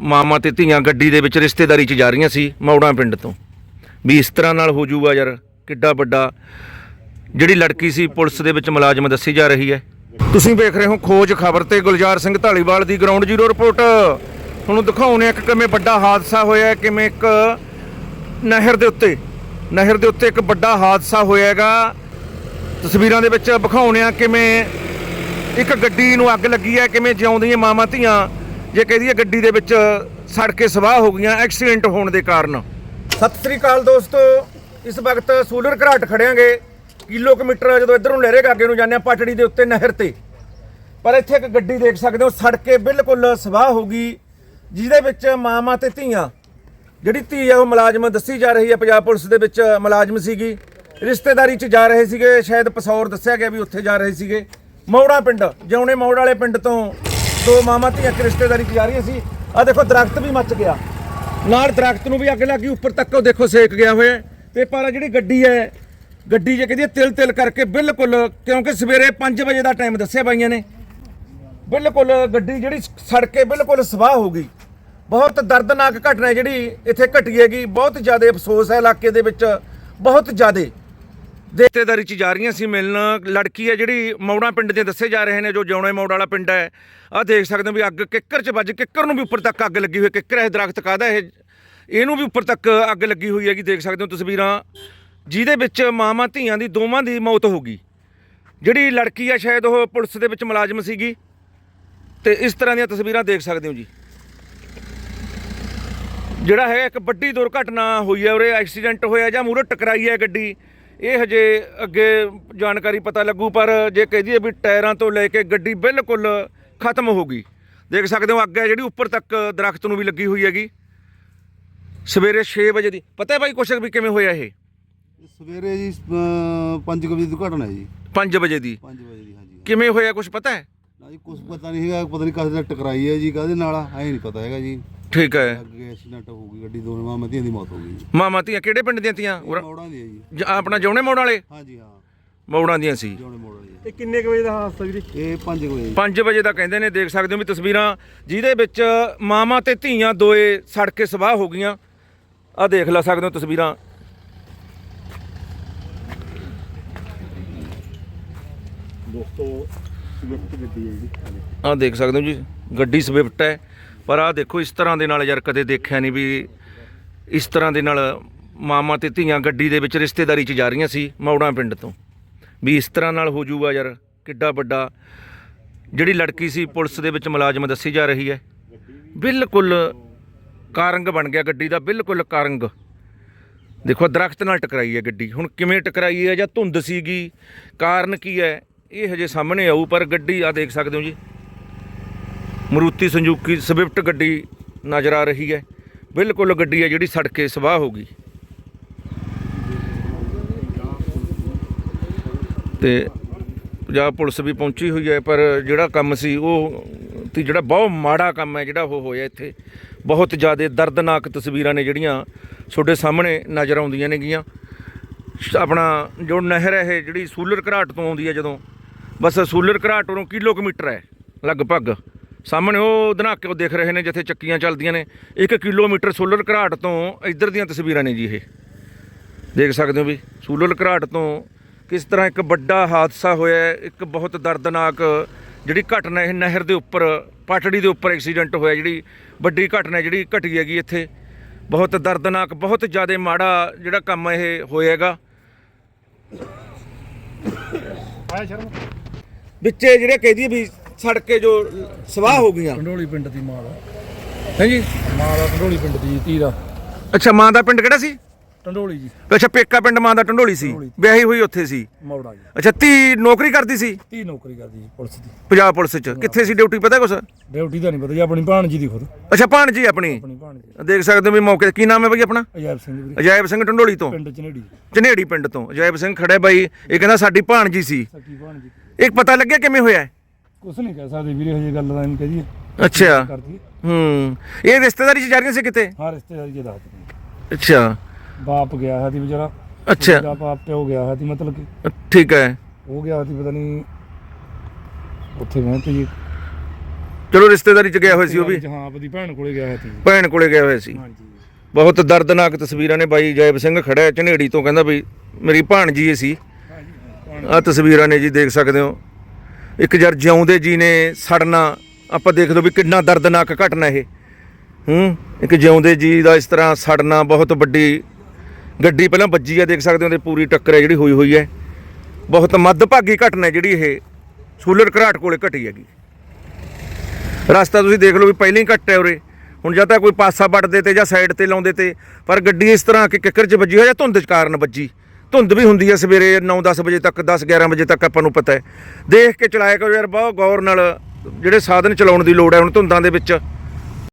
ਮਾਮਾ ਤੇ ਧੀਆਂ ਗੱਡੀ ਦੇ ਵਿੱਚ ਰਿਸ਼ਤੇਦਾਰੀ 'ਚ ਜਾ ਰਹੀਆਂ ਸੀ ਮੌੜਾ ਪਿੰਡ ਤੋਂ। ਵੀ ਇਸ ਤਰ੍ਹਾਂ ਨਾਲ ਹੋ ਜਾਊਗਾ ਯਾਰ, ਕਿੱਡਾ ਵੱਡਾ। ਜਿਹੜੀ ਲੜਕੀ ਸੀ, ਪੁਲਿਸ ਦੇ ਵਿੱਚ ਮੁਲਾਜ਼ਮ ਦੱਸੀ ਜਾ ਰਹੀ ਹੈ। ਤੁਸੀਂ ਵੇਖ ਰਹੇ ਹੋ ਖੋਜ ਖਬਰ ਤੇ ਗੁਲਜ਼ਾਰ ਸਿੰਘ ਢਾਲੀਵਾਲ ਦੀ ਗਰਾਊਂਡ ਜ਼ੀਰੋ ਰਿਪੋਰਟ ਤੁਹਾਨੂੰ ਦਿਖਾਉਣੇ ਇੱਕ ਕਿਵੇਂ ਵੱਡਾ ਹਾਦਸਾ ਹੋਇਆ ਕਿਵੇਂ ਇੱਕ ਨਹਿਰ ਦੇ ਉੱਤੇ। ਨਹਿਰ ਦੇ ਉੱਤੇ ਇੱਕ ਵੱਡਾ ਹਾਦਸਾ ਹੋਇਆ ਹੈਗਾ। ਤਸਵੀਰਾਂ ਦੇ ਵਿੱਚ ਵਿਖਾਉਣੇ ਆ ਕਿਵੇਂ ਇੱਕ ਗੱਡੀ ਨੂੰ ਅੱਗ ਲੱਗੀ ਹੈ, ਕਿਵੇਂ ਜਿਉਂਦੀਆਂ ਮਾਵਾਂ ਧੀਆਂ ਜੇ ਕਹਦੀ ਹੈ ਗੱਡੀ ਦੇ ਵਿੱਚ ਸੜ ਕੇ ਸਵਾਹ ਹੋ ਗਈਆਂ, ਐਕਸੀਡੈਂਟ ਹੋਣ ਦੇ ਕਾਰਨ। ਸਤਿ ਸ੍ਰੀ ਅਕਾਲ ਦੋਸਤੋ, ਇਸ ਵਕਤ ਸੂਲਰ ਘਰਾਟ ਖੜਿਆਂਗੇ। ਕਿਲੋਮੀਟਰ ਜਦੋਂ ਇੱਧਰ ਨੂੰ ਲਹਿਰੇ ਅੱਗੇ ਨੂੰ ਜਾਂਦੇ ਆ ਪਟੜੀ ਦੇ ਉੱਤੇ ਨਹਿਰ ਤੇ। ਪਰ ਇੱਥੇ ਇੱਕ ਗੱਡੀ ਦੇਖ ਸਕਦੇ ਹੋ ਸੜ ਕੇ ਬਿਲਕੁਲ ਸਵਾਹ ਹੋ ਗਈ, ਜਿਹਦੇ ਵਿੱਚ ਮਾਵਾਂ ਤੇ ਧੀਆਂ। ਜਿਹੜੀ ਧੀ ਆ, ਉਹ ਮੁਲਾਜ਼ਮ ਦੱਸੀ ਜਾ ਰਹੀ ਹੈ, ਪੰਜਾਬ ਪੁਲਿਸ ਦੇ ਵਿੱਚ ਮੁਲਾਜ਼ਮ ਸੀਗੀ। ਰਿਸ਼ਤੇਦਾਰੀ 'ਚ ਜਾ ਰਹੇ ਸੀਗੇ, ਸ਼ਾਇਦ ਪਸੌਰ ਦੱਸਿਆ ਗਿਆ ਵੀ ਉੱਥੇ ਜਾ ਰਹੇ ਸੀਗੇ। ਮੌੜਾ ਪਿੰਡ, ਜਿਉਣੇ ਮੌੜ ਵਾਲੇ ਪਿੰਡ ਤੋਂ ਦੋ ਮਾਵਾਂ ਧੀਆਂ ਇੱਕ ਰਿਸ਼ਤੇਦਾਰੀ 'ਚ ਜਾ ਰਹੀਆਂ ਸੀ। ਆ ਦੇਖੋ, ਦਰਖਤ ਵੀ ਮੱਚ ਗਿਆ। ਨਾਲ ਦਰਖਤ ਨੂੰ ਵੀ ਅੱਗ ਲੱਗੀ ਉੱਪਰ ਤੱਕ ਉਹ ਦੇਖੋ ਸੇਕ ਗਿਆ ਹੋਇਆ। ਹੈ। ਤੇ ਪਰ ਜਿਹੜੀ ਗੱਡੀ ਹੈ, ਗੱਡੀ ਜੇ ਕਹਿੰਦੀ ਹੈ ਤਿਲ ਤਿਲ ਕਰਕੇ ਬਿਲਕੁਲ, ਕਿਉਂਕਿ ਸਵੇਰੇ 5 ਵਜੇ ਦਾ ਟਾਈਮ ਦੱਸਿਆ ਬਾਈਆਂ ਨੇ। ਬਿਲਕੁਲ ਗੱਡੀ ਜਿਹੜੀ ਸੜ ਕੇ ਬਿਲਕੁਲ ਸਵਾਹ ਹੋ ਗਈ। ਬਹੁਤ ਦਰਦਨਾਕ ਘਟਨਾ ਜਿਹੜੀ ਇੱਥੇ ਘਟੀ ਹੈਗੀ। ਬਹੁਤ ਜ਼ਿਆਦਾ ਅਫਸੋਸ ਹੈ ਇਲਾਕੇ ਦੇ ਵਿੱਚ। ਬਹੁਤ ਜ਼ਿਆਦਾ। ਰਿਸ਼ਤੇਦਾਰੀ ਚ ਜਾ ਰਹੀਆਂ ਸੀ ਮਿਲਣ। ਲੜਕੀ ਹੈ ਜਿਹੜੀ ਮੌੜਾ ਪਿੰਡ ਦੇ ਦੱਸੇ ਜਾ ਰਹੇ ਨੇ, ਜੋ ਜਿਉਣੇ ਮੌੜ ਵਾਲਾ ਪਿੰਡ ਹੈ। ਆਹ ਦੇਖ ਸਕਦੇ ਹੋ ਵੀ ਅੱਗ ਕਿੱਕਰ ਚ ਵੱਜ, ਕਿੱਕਰ ਨੂੰ ਵੀ ਉੱਪਰ ਤੱਕ ਅੱਗ ਲੱਗੀ ਹੋਈ ਹੈ। ਕਿੱਕਰ ਇਹ ਦਰਖਤ ਕਾਹਦਾ ਇਹ ਇਹਨੂੰ ਵੀ ਉੱਪਰ ਤੱਕ ਅੱਗ ਲੱਗੀ ਹੋਈ ਹੈਗੀ, ਦੇਖ ਸਕਦੇ ਹੋ ਤਸਵੀਰਾਂ। ਜਿਹਦੇ ਵਿੱਚ ਮਾਵਾਂ ਧੀਆਂ ਦੀ, ਦੋਵਾਂ ਦੀ ਮੌਤ ਹੋ ਗਈ। ਜਿਹੜੀ ਲੜਕੀ ਹੈ ਸ਼ਾਇਦ ਉਹ ਪੁਲਿਸ ਦੇ ਵਿੱਚ ਮੁਲਾਜ਼ਮ ਸੀਗੀ। ਤੇ ਇਸ ਤਰ੍ਹਾਂ ਦੀਆਂ ਤਸਵੀਰਾਂ ਦੇਖ ਸਕਦੇ ਹੋ ਜੀ। ਜਿਹੜਾ ਹੈ ਇੱਕ ਵੱਡੀ ਦੁਰਘਟਨਾ ਹੋਈ ਹੈ, ਉਰੇ ਐਕਸੀਡੈਂਟ ਹੋਇਆ ਜਾਂ ਮੂਹਰੇ ਟਕਰਾਈ ਹੈ ਗੱਡੀ। ਇਹ ਹਜੇ ਅੱਗੇ ਜਾਣਕਾਰੀ ਪਤਾ ਲੱਗੂ ਪਰ ਜੇ ਕਹਿ ਦਈਏ ਵੀ ਟਾਇਰਾਂ ਤੋਂ ਲੈ ਕੇ ਗੱਡੀ ਬਿਲਕੁਲ ਖਤਮ ਹੋ ਗਈ। ਦੇਖ ਸਕਦੇ ਹੋ ਅੱਗ ਜਿਹੜੀ ਉੱਪਰ ਤੱਕ ਦਰਖਤ ਨੂੰ ਵੀ ਲੱਗੀ ਹੋਈ ਹੈਗੀ। ਸਵੇਰੇ 6 ਵਜੇ ਦੀ। ਪਤਾ ਹੈ ਬਾਈ ਕੁਛ ਵੀ ਕਿਵੇਂ ਹੋਇਆ ਇਹ? ਸਵੇਰੇ ਜੀ 5 ਵਜੇ ਦੀ ਘਟਨਾ ਹੈ ਜੀ। 5 ਵਜੇ ਦੀ। 5 ਵਜੇ ਦੀ ਹਾਂਜੀ। ਕਿਵੇਂ ਹੋਇਆ ਕੁਛ ਪਤਾ ਹੈ? ਨਾ ਜੀ ਕੁਝ ਪਤਾ ਨਹੀਂ ਹੈਗਾ ਪਤਾ ਨਹੀਂ ਕਾਹਦੇ ਨਾਲ ਟਕਰਾਈ ਹੈ ਜੀ ਕਾਹਦੇ ਨਾਲ ਐ ਨਹੀਂ ਪਤਾ ਹੈਗਾ ਜੀ। ਠੀਕ ਹੈ। ਅੱਗੇ ਐਕਸੀਡੈਂਟ ਹੋ ਗਈ ਗੱਡੀ ਦੋਵੇਂ ਮਾਂ ਦੀ ਮੌਤ ਹੋ ਗਈ। ਮਾਮਾ ਧੀਆਂ ਕਿਹੜੇ ਪਿੰਡ ਦੀਆਂ ਤੀਆਂ ਮੋੜਾਂ ਦੀ ਹੈ ਜੀ। ਜ- ਆਪਣਾ ਜੌਣੇ ਮੋੜ ਵਾਲੇ? ਹਾਂਜੀ ਹਾਂ। ਮੋੜਾਂ ਦੀਆਂ ਸੀ। ਜੋਣੇ ਮੋੜ ਵਾਲੀ ਇਹ ਕਿੰਨੇ ਕੁ ਵਜੇ ਦਾ ਹਾਦਸਾ ਵੀਰੇ? ਇਹ 5 ਵਜੇ ਜੀ। 5 ਵਜੇ ਦਾ ਕਹਿੰਦੇ ਨੇ ਦੇਖ ਸਕਦੇ ਹੋ ਵੀ ਤਸਵੀਰਾਂ। ਜਿਹਦੇ ਵਿੱਚ ਮਾਮਾ ਤੇ ਧੀਆਂ ਦੋਏ ਸੜ ਕੇ ਸਵਾਹ ਹੋ ਗਈਆਂ। ਆ ਦੇਖ ਲਾ ਸਕਦੇ ਹੋ ਤਸਵੀਰਾਂ। ਦੋਸਤੋ ਸਵਿਫਟ ਗੱਡੀ ਹੈ ਜੀ। ਆ ਦੇਖ ਸਕਦੇ ਹੋ ਜੀ ਗੱਡੀ ਸਵਿਫਟ ਹੈ। ਪਰ ਆ ਦੇਖੋ, ਇਸ ਤਰ੍ਹਾਂ ਦੇ ਨਾਲ ਯਾਰ ਕਦੇ ਦੇਖਿਆ ਨਹੀਂ ਵੀ ਇਸ ਤਰ੍ਹਾਂ ਦੇ ਨਾਲ ਮਾਮਾ ਤੇ ਧੀਆਂ ਗੱਡੀ ਦੇ ਵਿੱਚ ਰਿਸ਼ਤੇਦਾਰੀ 'ਚ ਜਾ ਰਹੀਆਂ ਸੀ ਮੌੜਾ ਪਿੰਡ ਤੋਂ। ਵੀ ਇਸ ਤਰ੍ਹਾਂ ਨਾਲ ਹੋ ਜਾਊਗਾ ਯਾਰ, ਕਿੱਡਾ ਵੱਡਾ। ਜਿਹੜੀ ਲੜਕੀ ਸੀ, ਪੁਲਿਸ ਦੇ ਵਿੱਚ ਮੁਲਾਜ਼ਮ ਦੱਸੀ ਜਾ ਰਹੀ ਹੈ। ਬਿਲਕੁਲ ਕਾਰੰਗ ਬਣ ਗਿਆ ਗੱਡੀ ਦਾ, ਬਿਲਕੁਲ ਕਾਰੰਗ। ਦੇਖੋ ਦਰਖਤ ਨਾਲ ਟਕਰਾਈ ਹੈ ਗੱਡੀ। ਹੁਣ ਕਿਵੇਂ ਟਕਰਾਈ ਹੈ ਜਾਂ ਧੁੰਦ ਸੀਗੀ, ਕਾਰਨ ਕੀ ਹੈ, ਇਹ ਹਜੇ ਸਾਹਮਣੇ ਆਊ, ਪਰ ਗੱਡੀ ਆ ਦੇਖ ਸਕਦੇ ਹੋ ਜੀ। ਮਰੂਤੀ ਸੰਜੂਕੀ ਸਵਿਫਟ ਗੱਡੀ ਨਜ਼ਰ ਆ ਰਹੀ ਹੈ। ਬਿਲਕੁਲ ਗੱਡੀ ਹੈ ਜਿਹੜੀ ਸੜ ਕੇ ਸਵਾਹ ਹੋ ਗਈ। ਤੇ ਪੰਜਾਬ ਪੁਲਿਸ ਵੀ ਪਹੁੰਚੀ ਹੋਈ ਹੈ, ਪਰ ਜਿਹੜਾ ਕੰਮ ਸੀ ਉਹ ਤੇ ਜਿਹੜਾ ਬਹੁਤ ਮਾੜਾ ਕੰਮ ਹੈ ਜਿਹੜਾ ਉਹ ਹੋਇਆ ਇੱਥੇ। ਬਹੁਤ ਜ਼ਿਆਦਾ ਦਰਦਨਾਕ ਤਸਵੀਰਾਂ ਨੇ ਜਿਹੜੀਆਂ ਤੁਹਾਡੇ ਸਾਹਮਣੇ ਨਜ਼ਰ ਆਉਂਦੀਆਂ ਨੇਗੀਆਂ। ਆਪਣਾ ਜੋ ਨਹਿਰ ਹੈ, ਇਹ ਜਿਹੜੀ ਸੂਲਰ ਘਰਾਟ ਤੋਂ ਆਉਂਦੀ ਹੈ ਜਦੋਂ। ਬਸ ਸੂਲਰ ਘਰਾਟ ਤੋਂ ਕਿਲੋਮੀਟਰ ਹੈ, ਲਗਭਗ। ਸਾਹਮਣੇ ਉਹ ਧਨਾਕੇ ਉਹ ਦਿਖ ਰਹੇ ਨੇ ਜਿੱਥੇ ਚੱਕੀਆਂ ਚੱਲਦੀਆਂ ਨੇ। 1 ਕਿਲੋਮੀਟਰ ਸੂਲਰ ਘਰਾਟ ਤੋਂ ਇੱਧਰ ਦੀਆਂ ਤਸਵੀਰਾਂ ਨੇ ਜੀ ਇਹ। ਦੇਖ ਸਕਦੇ ਹੋ ਵੀ ਸੂਲਰ ਘਰਾਟ ਤੋਂ ਕਿਸ ਤਰ੍ਹਾਂ ਇੱਕ ਵੱਡਾ ਹਾਦਸਾ ਹੋਇਆ ਇੱਕ ਬਹੁਤ ਦਰਦਨਾਕ ਜਿਹੜੀ ਘਟਨਾ ਇਹ ਨਹਿਰ ਦੇ ਉੱਪਰ ਪਟੜੀ ਦੇ ਉੱਪਰ ਐਕਸੀਡੈਂਟ ਹੋਇਆ। ਜਿਹੜੀ ਵੱਡੀ ਘਟਨਾ ਜਿਹੜੀ ਘਟੀ ਹੈਗੀ ਇੱਥੇ। ਬਹੁਤ ਦਰਦਨਾਕ ਬਹੁਤ ਜ਼ਿਆਦਾ ਮਾੜਾ ਜਿਹੜਾ ਕੰਮ ਇਹ ਹੋਇਆਗਾ ਆਇਆ ਸ਼ਰਮ। ਵਿੱਚੇ ਜਿਹੜੇ ਕਹਿਦੀ ਵੀ ਸੜ ਕੇ ਜੋ ਸਵਾਹ ਹੋ ਗਈਆਂ। ਕੰਡੋਲੀ ਪਿੰਡ ਦੀ ਮਾਂ ਦਾ। ਹਾਂਜੀ ਮਾਂ ਦਾ ਕੰਡੋਲੀ ਪਿੰਡ ਦੀ ਧੀ ਦਾ। ਅੱਛਾ ਮਾਂ ਦਾ ਪਿੰਡ ਕਿਹੜਾ ਸੀ? ਟੰਡੋਲੀ ਜੀ। ਅੱਛਾ ਪੇਕਾ ਪਿੰਡ ਮਾਂ ਦਾ ਟੰਡੋਲੀ ਸੀ। ਵਿਆਹੀ ਹੋਈ ਉੱਥੇ ਸੀ। ਮੌੜਾ ਜੀ। ਅੱਛਾ ਧੀ ਨੌਕਰੀ ਕਰਦੀ ਸੀ? ਧੀ ਨੌਕਰੀ ਕਰਦੀ ਜੀ ਪੁਲਿਸ ਦੀ। ਪੰਜਾਬ ਪੁਲਿਸ 'ਚ। ਕਿੱਥੇ ਸੀ? ਡਿਊਟੀ ਪਤਾ ਕੁਛ? ਡਿਊਟੀ ਦਾ ਨਹੀਂ ਪਤਾ ਜੀ ਆਪਣੀ ਭਾਣਜੀ ਦੀ ਖੁਦ। ਅੱਛਾ ਭਾਣਜੀ ਆਪਣੀ। ਆਪਣੀ ਭਾਣਜੀ ਦੇਖ ਸਕਦੇ ਹੋ ਵੀ ਮੌਕੇ ਕੀ ਨਾਮ ਹੈ ਬਈ ਆਪਣਾ? ਅਜੈਬ ਸਿੰਘ ਵੀਰੇ। ਅਜਾਇਬ ਸਿੰਘ ਟੰਡੋਲੀ ਤੋਂ? ਪਿੰਡ ਚਨੇੜੀ ਝਨੇੜੀ ਪਿੰਡ ਤੋਂ। ਅਜਾਇਬ ਸਿੰਘ ਖੜੇ ਬਾਈ। ਇਹ ਕਹਿੰਦਾ ਸਾਡੀ ਭਾਣਜੀ ਸੀ। ਸੱਕੀ ਭਾਣਜੀ। ਇੱਕ ਪਤਾ ਲੱਗਿਆ ਕਿਵੇਂ ਹੋਇਆ? ਹੈ? ਕੁਛ ਨਹੀਂ ਕਹਿ ਸਕਦੇ ਵੀਰੇ ਹਜੇ ਗੱਲ ਦਾ ਇਹਨੂੰ ਕਹਦੀ ਅੱਛਾ। ਕਰਦੀ ਹੂੰ। ਇਹ ਰਿਸ਼ਤੇਦਾਰੀ 'ਚ ਜਾ ਰਹੀਆਂ ਸੀ ਕਿਤੇ? ਹਾਂ ਰਿਸ਼ਤੇਦਾਰੀ ਜੇ ਦੱਸ ਦਿੰਦੇ ਅੱਛਾ। ਬਾਪ ਗਿਆ ਹੈ ਦੀ ਵਿਚਾਰਾ। ਅੱਛਾ। ਦਾ ਬਾਪ ਪਿਓ ਗਿਆ ਹੈ ਦੀ ਮਤਲਬ ਕਿ। ਠੀਕ ਹੈ। ਉਹ ਗਿਆ ਸੀ ਪਤਾ ਨਹੀਂ ਉੱਥੇ ਗਏ ਤੇ ਜੀ। ਚਲੋ ਰਿਸ਼ਤੇਦਾਰੀ ਚ ਗਿਆ ਹੋਇਆ ਸੀ ਉਹ ਵੀ। ਹਾਂ ਆਪਣੀ ਭੈਣ ਕੋਲੇ ਗਿਆ ਸੀ। ਭੈਣ ਕੋਲੇ ਗਿਆ ਹੋਇਆ ਸੀ। ਹਾਂਜੀ। ਬਹੁਤ ਦਰਦਨਾਕ ਤਸਵੀਰਾਂ ਨੇ ਬਾਈ ਜੈਬ ਸਿੰਘ ਖੜਾ ਹੈ ਝਨੇੜੀ ਤੋਂ ਕਹਿੰਦਾ ਵੀ ਮੇਰੀ ਭਾਣਜੀ ਸੀ। ਆ ਤਸਵੀਰਾਂ ਨੇ ਜੀ ਦੇਖ ਸਕਦੇ ਹੋ। ਇੱਕ ਜਰ ਜਿਉਂਦੇ ਜੀ ਨੇ ਸੜਨਾ, ਆਪਾਂ ਦੇਖ ਲਓ ਵੀ ਕਿੰਨਾ ਦਰਦਨਾਕ ਘਟਨਾ ਇਹ। ਹੂੰ, ਇੱਕ ਜਿਉਂਦੇ ਜੀ ਦਾ ਇਸ ਤਰ੍ਹਾਂ ਸੜਨਾ ਬਹੁਤ ਵੱਡੀ ਗੱਡੀ ਪਹਿਲਾਂ ਵੱਜੀ ਆ, ਦੇਖ ਸਕਦੇ ਹੋ ਤੇ ਪੂਰੀ ਟੱਕਰ ਹੈ ਜਿਹੜੀ ਹੋਈ ਹੋਈ ਹੈ। ਬਹੁਤ ਮੱਦਭਾਗੀ ਘਟਨਾ ਜਿਹੜੀ ਇਹ, ਸੂਲਰ ਘਰਾਟ ਕੋਲੇ ਘਟੀ ਹੈਗੀ। ਰਸਤਾ ਤੁਸੀਂ ਦੇਖ ਲਓ ਵੀ ਪਹਿਲਾਂ ਹੀ ਘੱਟ ਹੈ ਉਰੇ। ਹੁਣ ਜਾਂ ਤਾਂ ਕੋਈ ਪਾਸਾ ਵੱਟਦੇ ਤੇ ਜਾਂ ਸਾਈਡ ਤੇ ਲਾਉਂਦੇ ਤੇ, ਪਰ ਗੱਡੀ ਇਸ ਤਰ੍ਹਾਂ ਕਿ ਕਿੱਕਰ 'ਚ ਵੱਜੀ ਹੋਈ ਜਾਂ ਧੁੰਦ ਕਾਰਨ ਵੱਜੀ। ਧੁੰਦ ਵੀ ਹੁੰਦੀ ਹੈ ਸਵੇਰੇ 9-10 ਵਜੇ ਤੱਕ 10-11 ਵਜੇ ਤੱਕ ਆਪਾਂ ਨੂੰ ਪਤਾ ਹੈ। ਦੇਖ ਕੇ ਚਲਾਇਆ ਕਰੋ ਯਾਰ, ਬਹੁਤ ਗੌਰ ਨਾਲ ਜਿਹੜੇ ਸਾਧਨ ਚਲਾਉਣ ਦੀ ਲੋੜ ਹੈ, ਹੁਣ ਧੁੰਦਾਂ ਦੇ ਵਿੱਚ